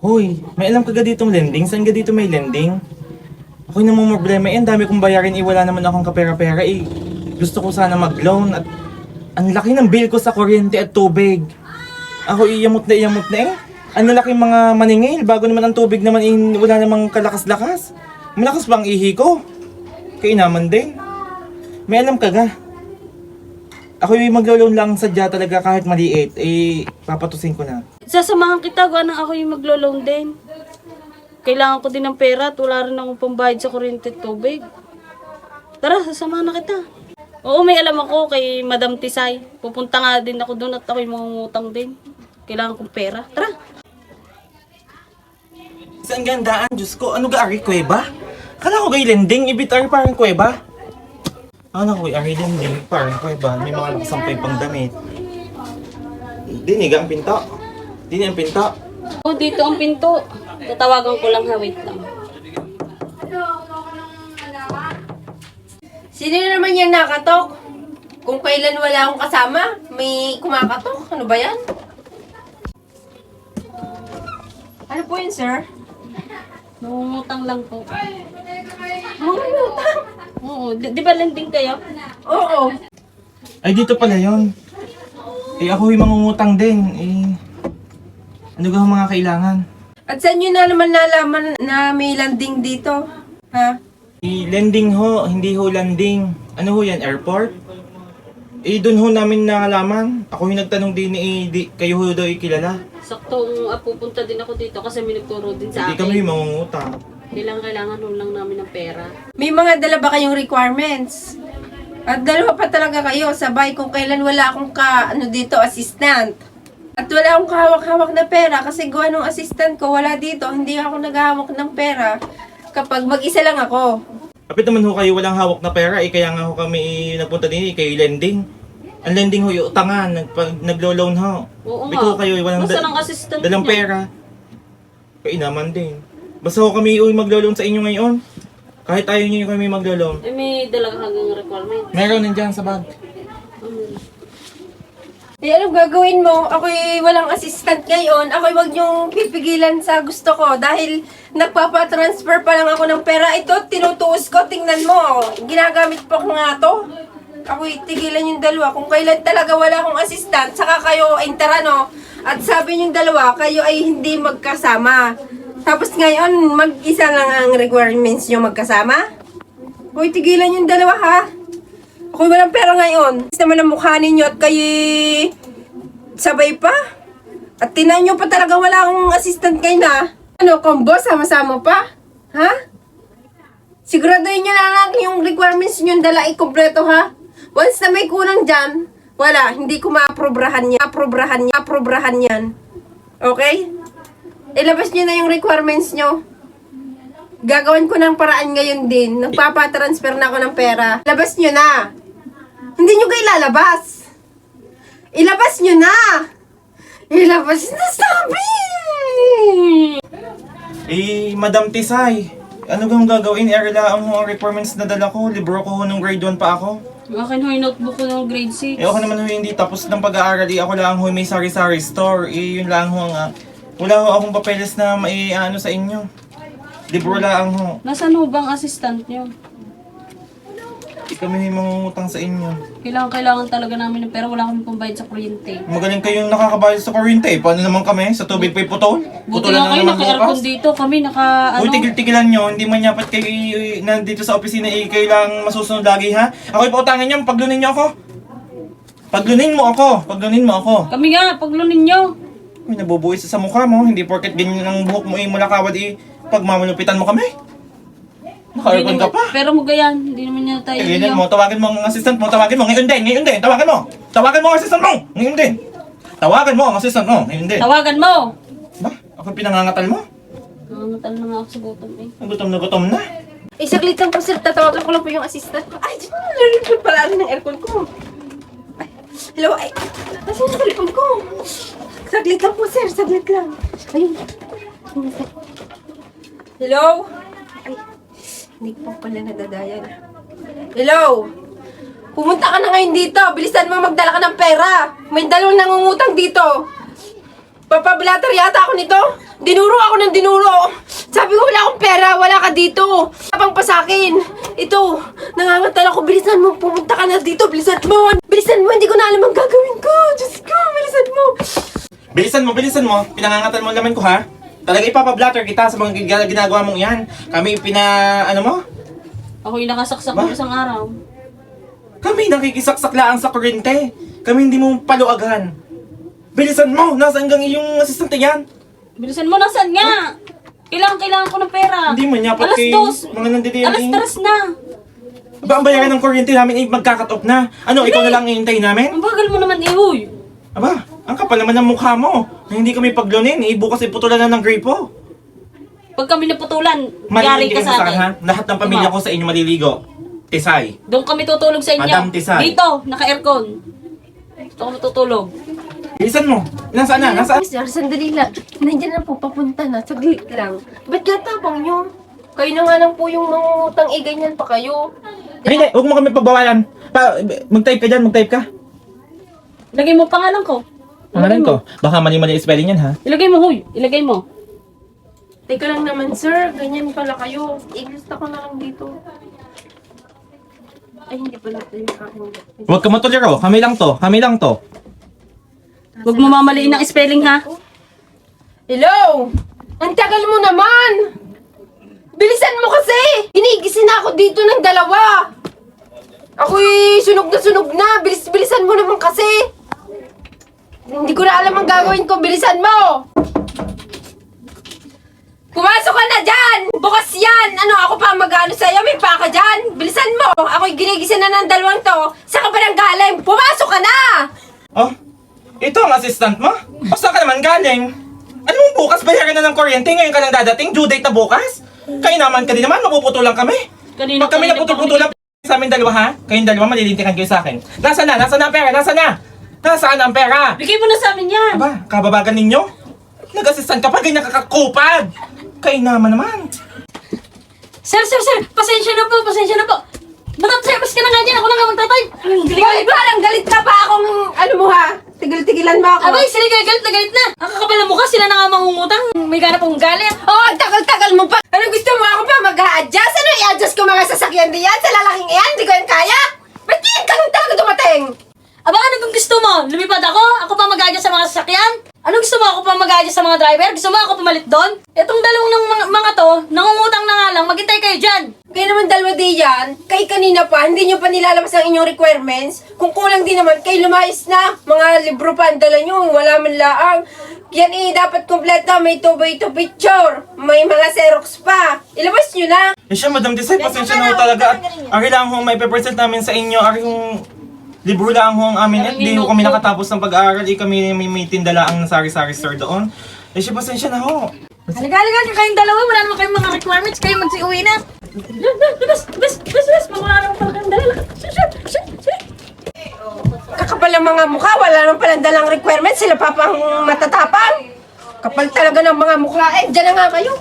Hoy, may alam ka ga ditong lending? Saan ka dito may lending? Ako'y namang problema eh. Ang dami kong bayarin eh. Wala naman akong kapera-pera eh. Gusto ko sana mag-loan at ang laki ng bill ko sa kuryente at tubig. Ako iyamot na iyamot na eh. Ang laki mga maningil. Bago naman ang tubig naman eh, wala namang kalakas-lakas. Malakas ba ang ihi ko? Kaya naman din. May alam ka ga. Ako yung maglo-loan lang sadya talaga kahit maliit. Eh, papatusin ko na. Sasamahan kita, gawa nang ako yung maglo-loan din. Kailangan ko din ng pera at wala rin akong pambayad sa kuryente at tubig. Tara, sasamahan na kita. Oo, may alam ako kay Madam Tisay. Pupunta nga din ako doon at ako'y mangungutang din. Kailangan kong pera. Tara. Saan gandaan? Diyos ko, ano ga ari kuweba? Kala ko gay lending, ibit ari parang kuweba. Ano ko ari lending, parang kuweba. May mga nakasampay pang damit. Dinig ang pinto. Dinig ang pinto. Oh, dito ang pinto. Tatawagan ko lang ha, wait lang. Sino na naman yan nakatok? Kung kailan wala akong kasama, may kumakatok. Ano ba yan? Ano po yun, sir? Nangungutang lang po. Mga utang. Oo, di, di ba lending kayo? Oo. Ay, dito pala yon. Eh, ako yung mangungutang din. Eh, ano ang mga kailangan? At saan nyo na naman nalaman na may landing dito? Ha? Eh, lending ho, hindi ho landing. Ano ho yan, airport? Eh, dun ho namin nalaman. Ako yung nagtanong din eh, di, kayo ho daw ikilala. Saktong ah, pupunta din ako dito kasi may nagturo din sa Hindi akin. kami yung mangungutang. Kailangan kailangan nun lang namin ng pera. May mga dala ba kayong requirements? At dalawa pa talaga kayo, sabay kung kailan wala akong ka, ano dito, assistant. At wala akong kahawak-hawak na pera kasi gawa nung assistant ko, wala dito, hindi ako naghahawak ng pera kapag mag-isa lang ako. Kapit naman ho kayo walang hawak na pera, eh kaya nga ho kami nagpunta din eh, kayo lending. Ang lending ho, yung utangan, nagpag, naglo-loan ho. Oo Biko nga. kayo, walang Basta da- ng assistant dalang niya. pera. Kaya naman din. Basta ho kami uy maglo-loan sa inyo ngayon. Kahit ayaw nyo yung kami maglo-loan. Eh, may dalaga hanggang requirement. Meron nandiyan sa bag. Um, Eh, anong gagawin mo? Ako'y walang assistant ngayon. Ako'y wag niyong pipigilan sa gusto ko dahil nagpapatransfer pa lang ako ng pera. Ito, tinutuos ko. Tingnan mo. Ginagamit pa ko nga to. Ako'y tigilan yung dalawa. Kung kailan talaga wala akong assistant, saka kayo interano. At sabi yung dalawa, kayo ay hindi magkasama. Tapos ngayon, mag-isa lang ang requirements nyo magkasama? Hoy, tigilan yung dalawa ha. Ako'y walang pera ngayon. Gusto naman ang mukha ninyo at kayo sabay pa. At tinan nyo pa talaga wala akong assistant kayo na. Ano, combo, sama-sama pa? Ha? Siguraduhin nyo na lang yung requirements nyo dala ikompleto ha. Once na may kulang dyan, wala, hindi ko ma-aprobrahan yan. Aprobrahan yan. Aprobrahan yan. Okay? Ilabas nyo na yung requirements nyo. Gagawin ko ng paraan ngayon din. Nagpapatransfer na ako ng pera. Labas nyo na. Hindi nyo kayo lalabas. Ilabas nyo na. Ilabas na sabi. Eh, Madam Tisay, ano gang gagawin? Erlaan ho ang requirements na dala ko. Libro ko ho nung grade 1 pa ako. akin ho yung notebook ko ng grade 6. Eh, ako naman ho hindi tapos ng pag-aaral. Eh, ako lang ho may sari-sari store. Eh, yun lang ho ang... ah, wala ho akong papeles na mai ano sa inyo. Libro lang ho. Nasaan ho bang assistant nyo? Hindi kami may mangungutang sa inyo. Kailangan, kailangan talaga namin ng pera. Wala kami pambayad sa kuryente. Magaling kayong nakakabayad sa kuryente. Paano naman kami? Sa tubig pa'y putol? Buti nga kayo, naka-aircon dito. Kami naka, ano, Uy, tigil-tigilan nyo. Hindi man yapat kayo eh, nandito sa opisina eh, kayo lang masusunod lagi ha. Ako ipautangin nyo, paglunin nyo ako. Paglunin mo ako. Paglunin mo ako. kami nga, paglunin nyo. May nabubuhis sa mukha mo. Hindi porket ganyan ang buhok mo eh, mula kawad eh. Pagmamalupitan mo kami. Naka-aircon ka pa. Pero mo gayan, hindi naman niya tayo Tigilin mo, tawagin mo ang assistant mo, tawagin mo, ngayon din, ngayon din, tawagan mo. Tawagan mo ang assistant mo, ngayon din. Tawagan mo ang assistant mo, ngayon din. Tawagan mo! Ba? Ako pinangangatal mo? Nangangatal na nga ako sa gutom eh. Ang gutom na gutom na. Eh, saglit lang po sir. Tatawagan ko lang po yung assistant ko. Ay, ba? Narinig pala rin ng aircon ko. Ay, hello, ay. Nasaan yung cellphone ko? Saglit lang po sir. Saglit lang. Ayun. Hello? Ay, hindi pa pala nadadayan. Hello? Pumunta ka na ngayon dito. Bilisan mo magdala ka ng pera. May dalawang nangungutang dito. Papablatter yata ako nito. Dinuro ako ng dinuro. Sabi ko, wala akong pera, wala ka dito. Kapang pa sa akin. Ito, nangangatal ako. Bilisan mo, pumunta ka na dito. Bilisan mo. Bilisan mo, hindi ko na alam ang gagawin ko. Diyos ko, bilisan mo. Bilisan mo, bilisan mo. Pinangangatan mo ang laman ko ha. Talaga ipapablatter kita sa mga gina- ginagawa mong yan. Kami pina... ano mo? Ako yung nakasaksak Ba? mo isang araw. Kami nakikisaksaklaang sa kurente. Kami hindi mo paluagan. Bilisan mo! Nasaan gang yung asistente yan? Bilisan mo, nasan nga? Kailangan, kailangan ko ng pera. Hindi man niya, Alas pati dos. mga nandidiri- Alas tres na. Ba ang bayaran ng kuryente namin ay magkakat off na? Ano, ikaw na lang iintay namin? Ang bagal mo naman, eh, uy. Aba, ang kapal naman ng mukha mo. Na hindi kami paglunin, eh, bukas iputulan na ng gripo. Pag kami naputulan, yari Marinig ka sa akin, ha? akin. Lahat ng pamilya Diba? ko sa inyo maliligo. Tisay. Doon kami tutulog sa inyo. Madam Tisay. Dito, naka-aircon. Dito kami tutulog. Bilisan mo. Nasaan na? Nasaan? Sir, sandali lang. Nandiyan na po, papunta na. Saglit lang. Ba't gatapang nyo? Kayo na nga lang po yung mangungutang eh, ganyan pa kayo. Ay, hindi. Huwag mo kami pagbawalan. Pa, mag-type ka dyan, mag-type ka. Ilagay mo pangalan ko. Pangalan ko. Baka mali-mali yung spelling yan, ha? Ilagay mo, huy. Ilagay mo. Teka lang naman, sir. Ganyan pala kayo. Iglista ko na lang dito. Ay, hindi pala ito yung aking... Huwag ka matuliro. Kami lang to. Kami lang to. Huwag mo mamaliin ang spelling, ha? Hello! Ang tagal mo naman! Bilisan mo kasi! Inigisin na ako dito ng dalawa! Ako'y sunog na sunog na! Bilis-bilisan mo naman kasi! Hindi ko na alam ang gagawin ko. Bilisan mo! Pumasok ka na dyan! Bukas yan! Ano, ako pa mag-ano sa'yo? May paka dyan! Bilisan mo! Ako'y ginigisin na ng dalawang to! Saan ka nang galing? Pumasok ka na! Oh, ito ang assistant mo? O saan ka naman galing? Ano mo bukas bayaran na ng kuryente? Ngayon ka lang dadating? Due date na bukas? Kayo naman ka din naman, mapuputulan kami. Kanina Pag kami kanina naputul-putulan sa amin dalawa ha? Kayong dalawa malilintikan kayo sa akin. Nasaan na? Nasaan na ang pera? Nasaan na? Nasaan ang pera? Bigay mo na sa amin yan. Aba, kababagan ninyo? Nag-assistant ka pa, ganyan kakakupad! Kayo naman naman! Sir, sir, sir. Pasensya na po, pasensya na po. Madam, sir, mas ka na nga dyan. Ako na nga magtatay. Galit parang galit ka pa akong, ano mo ha? Tigil-tigilan mo ako. Abay, sila galit, galit na galit na. Ang kakapal na mukha, sila na nga mangungutang. May ganap akong galit. Oh, ang tagal-tagal mo pa. Ano gusto mo ako pa mag-a-adjust? Ano i-adjust ko mga sasakyan diyan? Sa lalaking iyan? Hindi ko yan kaya? Ba't di ka lang talaga dumating? Aba, ano kung gusto mo? Lumipad ako? Ako pa mag sa mga sasakyan? Ano gusto mo? Ako pa mag sa mga driver? Gusto mo ako pumalit doon? Itong dalawang ng mga, mga to, nangungutang na nga lang. Maghintay kayo dyan. Kaya naman dalawa di yan. Kay kanina pa, hindi nyo pa nilalabas ang inyong requirements. Kung kulang din naman, kay lumayas na. Mga libro pa ang dala nyo. Wala man laang. Yan eh, dapat kompleto. May 2 by 2 picture. May mga xerox pa. Ilabas nyo na. Eh siya, Madam Desay, pasensya na ho talaga. At ari lang ho, may present namin sa inyo. Ari yung libro lang ho ang amin. At di ho kami nakatapos ng pag-aaral. Eh kami may, may tindala ang sari-sari store doon. Eh siya, pasensya na ho. Halika, halika. Kayong dalawa, wala naman kayong mga requirements. Kayo magsi-uwi na. Labas, labas, labas, labas. Wala naman pala kayong dala. Shit, shit, shit, shit. Kakapal ang mga mukha, wala naman palang dalang requirements, sila pa pang matatapang. Kapal talaga ng mga mukha. Eh, dyan na nga kayo.